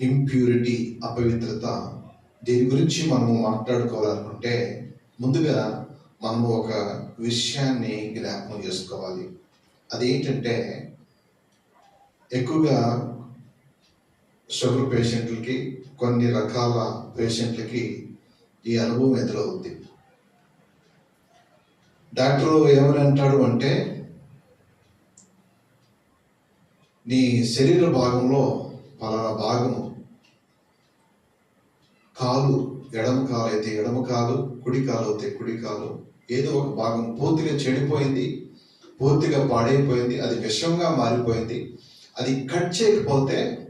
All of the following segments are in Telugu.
ఇంప్యూరిటీ అపవిత్రత దీని గురించి మనము మాట్లాడుకోవాలనుకుంటే ముందుగా మనము ఒక విషయాన్ని జ్ఞాపకం చేసుకోవాలి. అదేంటంటే ఎక్కువగా షుగర్ పేషెంట్లకి కొన్ని రకాల పేషెంట్లకి ఈ అనుభవం ఎదురవుద్ది. డాక్టర్ ఏమని అంటాడు అంటే నీ శరీర భాగంలో పలానా భాగము. కాలు ఎడమ కాలు అయితే ఎడమ కాలు కుడి కాలు అయితే కుడి కాలు. ఏదో ఒక భాగం పూర్తిగా చెడిపోయింది పూర్తిగా పాడైపోయింది అది విషంగా మారిపోయింది. అది కట్ చేయకపోతే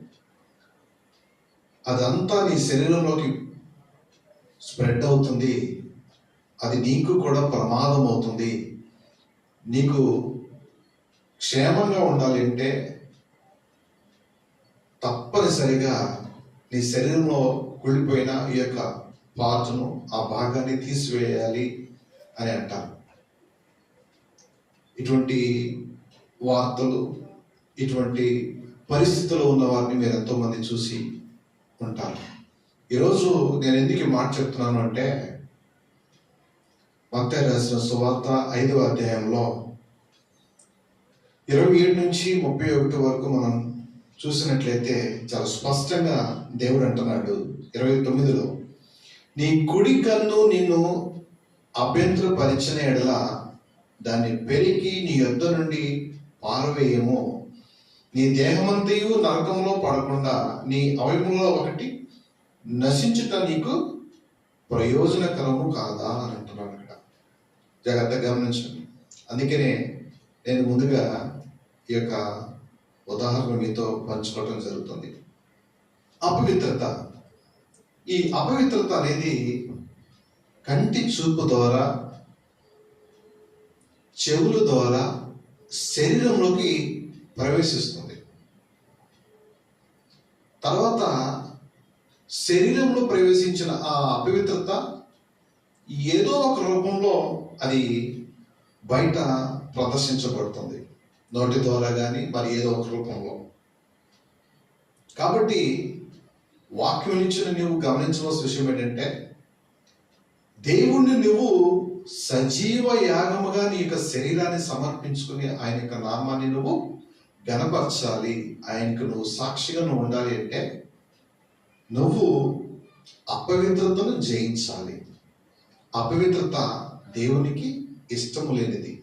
అదంతా నీ శరీరంలోకి స్ప్రెడ్ అవుతుంది. అది నీకు కూడా ప్రమాదం అవుతుంది నీకు క్షేమంగా ఉండాలి అంటే తప్పనిసరిగా నీ శరీరంలో కుళ్ళిపోయిన ఈ యొక్క పార్ట్ను ఆ భాగాన్ని తీసివేయాలి అని అంటారు. ఇటువంటి వార్తలు ఇటువంటి పరిస్థితుల్లో ఉన్న వారిని మీరు ఎంతోమంది చూసి ఉంటారు. ఈరోజు నేను ఎందుకు మాట చెప్తున్నాను అంటే మత్తయి రాసిన సువార్త ఐదవ అధ్యాయంలో ఇరవై ఏడు నుంచి ముప్పై ఒకటి వరకు మనం చూసినట్లయితే చాలా స్పష్టంగా దేవుడు అంటున్నాడు ఇరవై తొమ్మిదిలో నీ కుడి కన్ను నిన్ను అభ్యంతరపరిచిన ఎడల దాన్ని పెరిగి నీ యొద్ద నుండి పారవేయము. నీ దేహమంతయు నరకంలో పడకుండా నీ అవయవంలో ఒకటి నశించుట నీకు ప్రయోజనకరము కాదా అని అంటున్నాడు ఇక్కడ. జాగ్రత్తగా గమనించండి. అందుకనే నేను ముందుగా ఈ యొక్క ఉదాహరణ మీతో పంచుకోవటం జరుగుతుంది. అపవిత్రత. ఈ అపవిత్రత అనేది కంటి చూపు ద్వారా చెవుల ద్వారా శరీరంలోకి ప్రవేశిస్తుంది. తర్వాత శరీరంలో ప్రవేశించిన ఆ అపవిత్రత ఏదో ఒక రూపంలో అది బయట ప్రదర్శించబడుతుంది. నోటి ద్వారా కానీ మరి ఏదో ఒక రూపంలో. కాబట్టి వాక్యం నుంచి నువ్వు గమనించవలసిన విషయం ఏంటంటే దేవుణ్ణి నువ్వు సజీవ యాగముగా నీ యొక్క శరీరాన్ని సమర్పించుకుని ఆయన యొక్క నామాన్ని నువ్వు గనపరచాలి ఆయనకు నువ్వు సాక్షిగా నువ్వు ఉండాలి అంటే నువ్వు అపవిత్రతను జయించాలి. అపవిత్రత దేవునికి ఇష్టము లేనిది.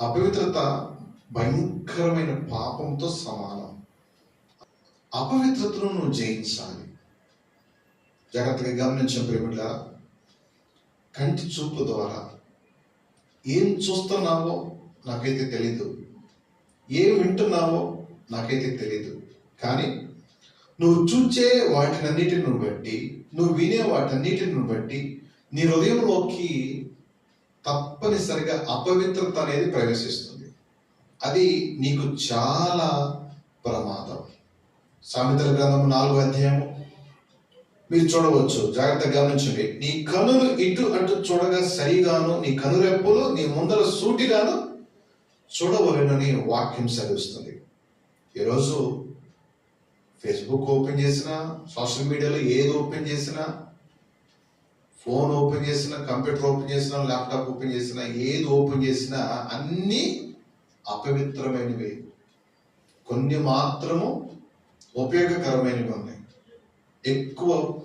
అపవిత్రత భయంకరమైన పాపంతో సమానం. అపవిత్రతను నువ్వు జయించాలి. జాగ్రత్తగా గమనించిన ప్రేమిళ్ళ కంటి చూపు ద్వారా ఏం చూస్తున్నావో నాకైతే తెలీదు. ఏం వింటున్నావో నాకైతే తెలీదు. కానీ నువ్వు చూచే వాటినన్నిటిని బట్టి నువ్వు వినే వాటన్నిటిని బట్టి నీ హృదయంలోకి తప్పనిసరిగా అపవిత్రత అనేది ప్రవేశిస్తుంది. అది నీకు చాలా ప్రమాదం. సామెతల గ్రంథం నాలుగో అధ్యాయము. మీరు చూడవచ్చు జాగ్రత్తగా గమనించండి. నీ కనులు ఇటు అటు చూడగా సరిగాను నీ కనురెప్పులు నీ ముందర సూటిగాను చూడవలనని వాక్యం సెలవిస్తుంది ఈరోజు ఫేస్బుక్ ఓపెన్ చేసినా సోషల్ మీడియాలో ఏది ఓపెన్ చేసినా ఫోన్ ఓపెన్ చేసినా కంప్యూటర్ ఓపెన్ చేసినా ల్యాప్టాప్ ఓపెన్ చేసినా ఏది ఓపెన్ చేసినా అన్నీ అపవిత్రమైనవి. కొన్ని మాత్రము ఉపయోగకరమైనవి ఉన్నాయి. ఎక్కువ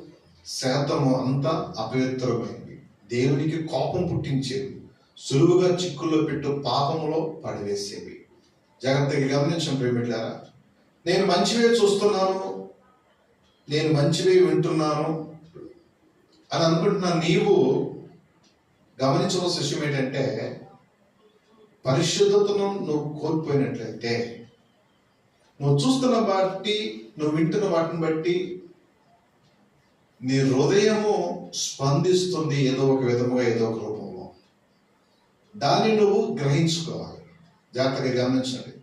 శాతము అంతా అపవిత్రమైనవి. దేవునికి కోపం పుట్టించేవి. సులువుగా చిక్కుల్లో పెట్టు పాపములో పడివేసేవి. జాగ్రత్తగా గమనించం ప్రేమిట్లారా నేను మంచివే చూస్తున్నాను. నేను మంచివే వింటున్నాను అని అనుకుంటున్న నీవు గమనించవలసిన విషయం ఏంటంటే పరిశుద్ధతను నువ్వు కోల్పోయినట్లయితే నువ్వు చూస్తున్న బట్టి నువ్వు వింటున్న వాటిని బట్టి నీ హృదయము స్పందిస్తుంది ఏదో ఒక విధముగా ఏదో ఒక రూపంలో దాన్ని నువ్వు గ్రహించుకోవాలి. జాగ్రత్తగా గమనించండి.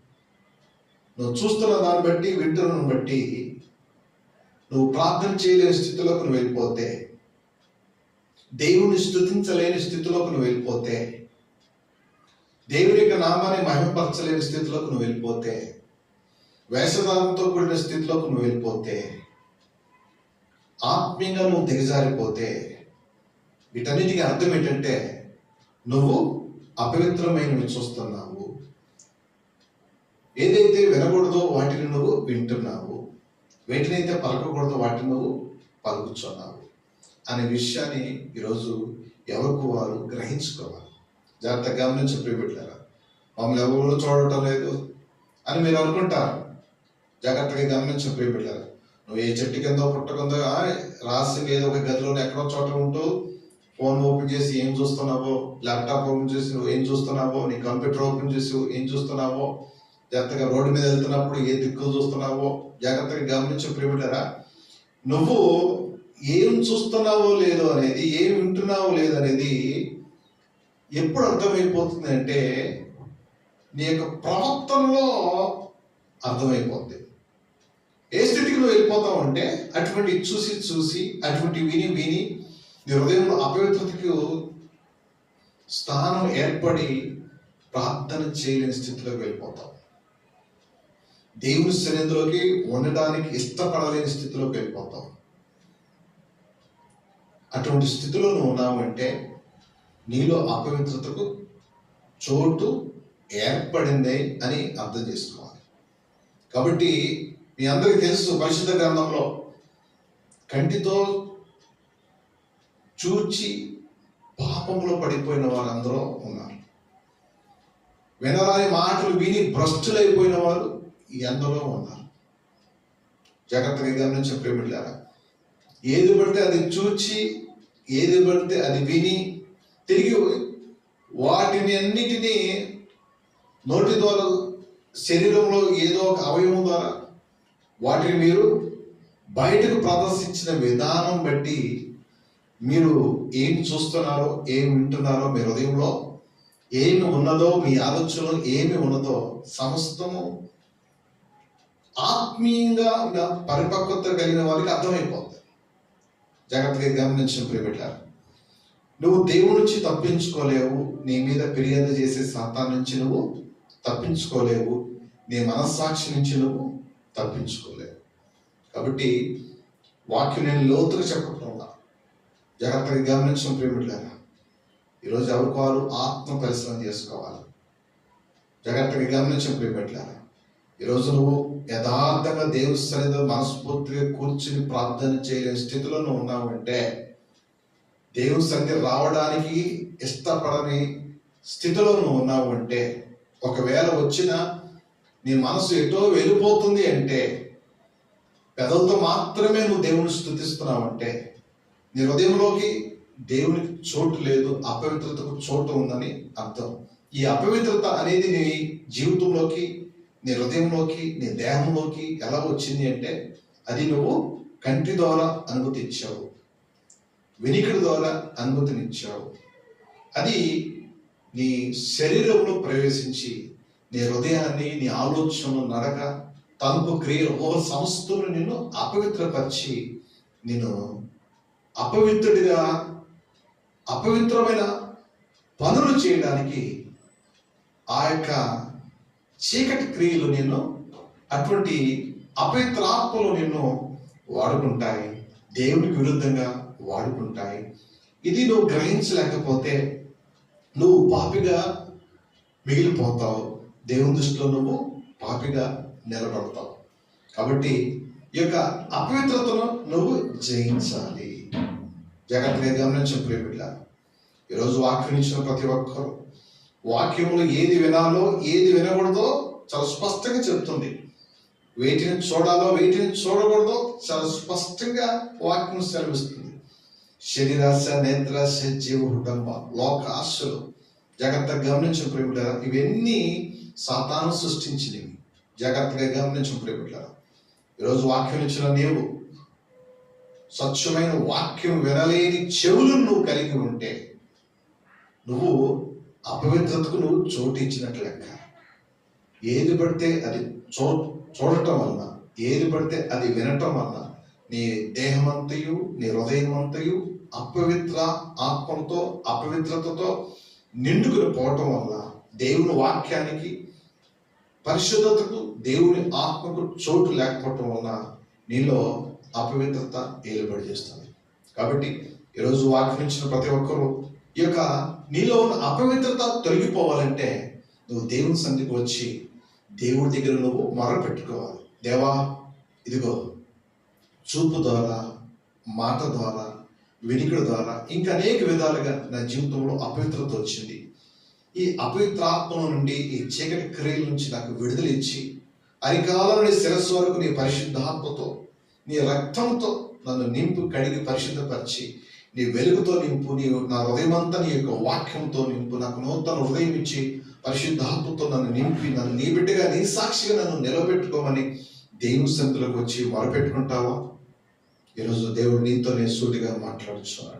నువ్వు చూస్తున్న దాన్ని బట్టి వింటున్న బట్టి నువ్వు ప్రార్థన చేయలేని స్థితిలోకి నువ్వు వెళ్ళిపోతే దేవుని స్థుతించలేని స్థితిలోకి నువ్వు వెళ్ళిపోతే దేవుని యొక్క నామాన్ని మహిమపరచలేని స్థితిలోకి నువ్వు వెళ్ళిపోతే వేషధారంతో కూడిన స్థితిలోకి నువ్వు వెళ్ళిపోతే ఆత్మీయంగా నువ్వు దిగజారిపోతే వీటన్నిటికీ అర్థం ఏంటంటే నువ్వు అపవిత్రమైనవి చూస్తున్నావు. ఏదైతే వినకూడదో వాటిని నువ్వు వింటున్నావు. వేటినైతే పలకకూడదో వాటిని నువ్వు పలుకుతున్నావు అనే విషయాన్ని ఈరోజు ఎవరికి వారు గ్రహించుకోవాలి? జాగ్రత్తగా గమనించి ప్రియబిడ్డారా మమ్మల్ని ఎవరు చూడటం లేదు అని మీరు అనుకుంటారు. జాగ్రత్తగా గమనించి ప్రియబిడ్డారా నువ్వు ఏ చెట్టు కింద పుట్ట రాసి ఏదో ఒక గదిలో ఎక్కడో చోట ఉంటూ ఫోన్ ఓపెన్ చేసి ఏం చూస్తున్నావో ల్యాప్టాప్ ఓపెన్ చేసి నువ్వు ఏం చూస్తున్నావో నీ కంప్యూటర్ ఓపెన్ చేసి ఏం చూస్తున్నావో జాగ్రత్తగా రోడ్డు మీద వెళ్తున్నప్పుడు ఏ దిక్కులు చూస్తున్నావో జాగ్రత్తగా గమనించి ప్రియబిడ్డారా నువ్వు ఏం చూస్తున్నావో లేదో అనేది ఏం వింటున్నావో లేదో అనేది ఎప్పుడు అర్థమైపోతుంది అంటే నీ యొక్క ప్రవర్తనలో అర్థమైపోద్ది. ఏ స్థితికి నువ్వు వెళ్ళిపోతావు అంటే అటువంటి చూసి చూసి అటువంటి విని విని నీ హృదయంలో అపవిత్రతకు స్థానం ఏర్పడి ప్రార్థన చేయలేని స్థితిలోకి వెళ్ళిపోతావు. దేవుని సన్నిధిలోకి ఉండడానికి ఇష్టపడలేని స్థితిలోకి వెళ్ళిపోతావు. అటువంటి స్థితిలో నువ్వు ఉన్నావంటే నీలో అపవిత్రతకు చోటు ఏర్పడింది అని అర్థం చేసుకోవాలి. కాబట్టి మీ అందరికీ తెలుసు పరిశుద్ధ గ్రంథంలో కంటితో చూచి పాపంలో పడిపోయిన వారందరూ ఉన్నారు. వినరాని మాటలు విని భ్రష్టులైపోయిన వారు ఎందరో ఉన్నారు. జాగ్రత్తగా గమనించే ప్రేమిళ్ళారా ఏది పడితే అది చూచి ఏది పడితే అది విని తిరిగి వాటిని అన్నిటినీ నోటి ద్వారా శరీరంలో ఏదో ఒక అవయవం ద్వారా వాటిని మీరు బయటకు ప్రదర్శించిన విధానం బట్టి మీరు ఏం చూస్తున్నారో ఏం వింటున్నారో మీ హృదయంలో ఏమి ఉన్నదో మీ ఆలోచనలో ఏమి ఉన్నదో సమస్తము ఆత్మీయంగా ఉన్న పరిపక్వత కలిగిన వారికి అర్థమైపోతుంది. జాగ్రత్తగా గమనించిన ప్రియపెట్టారు నువ్వు దేవుడి నుంచి తప్పించుకోలేవు. నీ మీద ఫిర్యాదు చేసే సాతాన్ నుంచి నువ్వు తప్పించుకోలేవు. నీ మనస్సాక్షి నుంచి నువ్వు తప్పించుకోలేవు. కాబట్టి వాక్యం నేను లోతుగా చెప్పకుండా జాగ్రత్తగా గమనించిన ప్రియబిడ్డారా ఈరోజు ఎవరికి వారు ఆత్మ పరిశ్రమ చేసుకోవాలి. జాగ్రత్తగా గమనించిన ప్రియబిడ్డారా ఈరోజు నువ్వు యథార్థంగా దేవుని సన్నిధిలో మనస్ఫూర్తిగా కూర్చుని ప్రార్థన చేయలేని స్థితిలో నువ్వు ఉన్నావంటే దేవుని సన్నిధి రావడానికి ఇష్టపడని స్థితిలో నువ్వు ఉన్నావు అంటే ఒకవేళ వచ్చిన నీ మనసు ఎటో వెళ్ళిపోతుంది అంటే పెదవులతో మాత్రమే నువ్వు దేవుని స్థుతిస్తున్నావు అంటే నీ హృదయంలోకి దేవునికి చోటు లేదు అపవిత్రతకు చోటు ఉందని అర్థం. ఈ అపవిత్రత అనేది నీ జీవితంలోకి నీ హృదయంలోకి నీ దేహంలోకి ఎలా వచ్చింది అంటే అది నువ్వు కంటి ద్వారా అనుమతి ఇచ్చావు వెనికిడి ద్వారా అనుమతినిచ్చావు. అది నీ శరీరంలో ప్రవేశించి నీ హృదయాన్ని నీ ఆలోచనలు నడక తలుపు క్రియలు ఓ సంస్థను నిన్ను అపవిత్రపరిచి నేను అపవిత్రుడిగా అపవిత్రమైన పనులు చేయడానికి ఆ యొక్క చీకటి క్రియలు నేను అటువంటి అపవిత్ర ఆత్మలు నిన్ను వాడుకుంటాయి. దేవుడికి విరుద్ధంగా వాడుకుంటాయి. ఇది నువ్వు గ్రహించలేకపోతే నువ్వు పాపిగా మిగిలిపోతావు. దేవుని దృష్టిలో నువ్వు పాపిగా నిలబడతావు. కాబట్టి ఈ యొక్క అపవిత్రతను నువ్వు జయించాలి. జాగ్రత్తగా గమనించిన ప్రియబిడ్డ. ఈరోజు వాక్యం ఇచ్చిన ప్రతి ఒక్కరు వాక్యములు ఏది వినాలో ఏది వినకూడదో చాలా స్పష్టంగా చెప్తుంది. వేటిని చూడాలో వేటిని చూడకూడదో చాలా స్పష్టంగా వాక్యం సెలవిస్తుంది. శరీరాశ నేత్రాశ జీవ కుటుంబ లోక ఆశలు. జాగ్రత్తగా గమనించిన ప్రేమిటారా ఇవన్నీ సాతాను సృష్టించినవి. జాగ్రత్తగా గమనించిన ప్రేమిటారా ఈరోజు వాక్యం ఇచ్చిన నీవు స్వచ్ఛమైన వాక్యం వినలేని చెవులను నువ్వు కలిగి ఉంటే నువ్వు అపవిత్రతకు నువ్వు చోటు ఇచ్చినట్లు లెక్క. ఏది పడితే అది చోటు చూడటం వలన ఏది పడితే అది వినటం వలన నీ దేహమంతయు నీ హృదయమంతయు అపవిత్ర ఆత్మలతో అపవిత్రతతో నిండుకుని పోవటం వల్ల దేవుని వాక్యానికి పరిశుద్ధతకు దేవుని ఆత్మకు చోటు లేకపోవటం వలన నీలో అపవిత్రత ఏలుబడి చేస్తుంది. కాబట్టి ఈరోజు వాక్యం ప్రతి ఒక్కరూ ఈ యొక్క నీలో ఉన్న అపవిత్రత తొలగిపోవాలంటే నువ్వు దేవుని సంధికి వచ్చి దేవుడి దగ్గర నువ్వు మొర పెట్టుకోవాలి. దేవా ఇదిగో చూపు ద్వారా మాట ద్వారా వెనుకల ద్వారా ఇంకా అనేక విధాలుగా నా జీవితంలో అపవిత్రత వచ్చింది. ఈ అపవిత్రాత్మ నుండి ఈ చీకటి క్రియల నుంచి నాకు విడుదల ఇచ్చి అరికాల నుండి శిరస్సు వరకు నీ పరిశుద్ధాత్మతో నీ రక్తంతో నన్ను నింపు కడిగి పరిశుద్ధపరిచి నీ వెలుగుతో నింపు నీ నా హృదయమంతా నీ యొక్క వాక్యంతో నింపు నాకు నూతన హృదయం ఇచ్చి పరిశుద్ధాత్మతో నన్ను నింపి నన్ను నీ బిడ్డగా నీ సాక్షిగా నన్ను నిలబెట్టుకోమని దేవుని సంతులకు వచ్చి మొరపెట్టుకుంటావా? ఈరోజు దేవుడు నీతోనే సూటిగా మాట్లాడుచున్నాడు